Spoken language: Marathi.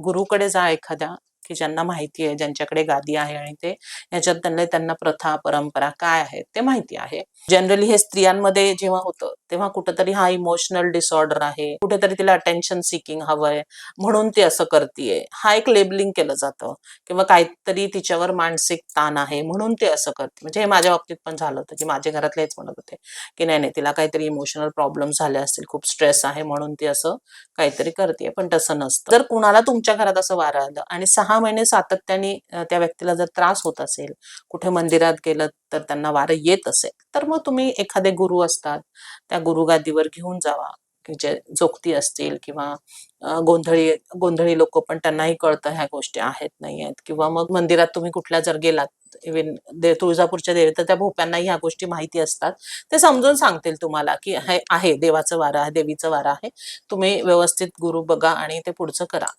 गुरुकडे जा एखाद्या की ज्यांना माहिती आहे ज्यांच्याकडे गादी आहे आणि ते याच्यात त्यांना त्यांना प्रथा परंपरा काय आहेत ते माहिती आहे. जनरली हे स्त्रियांमध्ये जेव्हा होतं तेव्हा कुठेतरी हा इमोशनल डिसऑर्डर आहे कुठेतरी तिला अटेन्शन सिकिंग हवंय म्हणून ती असं करतीये. हा एक लेबलिंग केलं जातं किंवा काहीतरी तिच्यावर मानसिक ताण आहे म्हणून ते असं करते. म्हणजे हे माझ्या बाबतीत पण झालं होतं की माझे घरातले हेच म्हणत होते की नाही नाही तिला काहीतरी इमोशनल प्रॉब्लेम झाले असतील खूप स्ट्रेस आहे म्हणून ती असं काहीतरी करते पण तसं नसतं. जर कुणाला तुमच्या घरात असं वारं आलं आणि सहा महिने सातत्याने त्या व्यक्तीला जर त्रास होत असेल कुठे मंदिरात गेलं तर त्यांना वारं येत असेल तर मग तुम्ही एखादे गुरु असतात त्या गुरुगादीवर घेऊन जावा. जे जोगती असतील किंवा गोंधळी गोंधळी लोक पण त्यांनाही कळतं ह्या गोष्टी आहेत नाही आहेत किंवा मग मंदिरात तुम्ही कुठल्या जर गेलात इव्हन दे तुळजापूरच्या देवी तर त्या भोप्यांनाही ह्या गोष्टी माहिती असतात. ते समजून सांगतील तुम्हाला की हे आहे देवाचं वारं आहे देवीचं वारं आहे. तुम्ही व्यवस्थित गुरु बघा आणि ते पुढचं करा.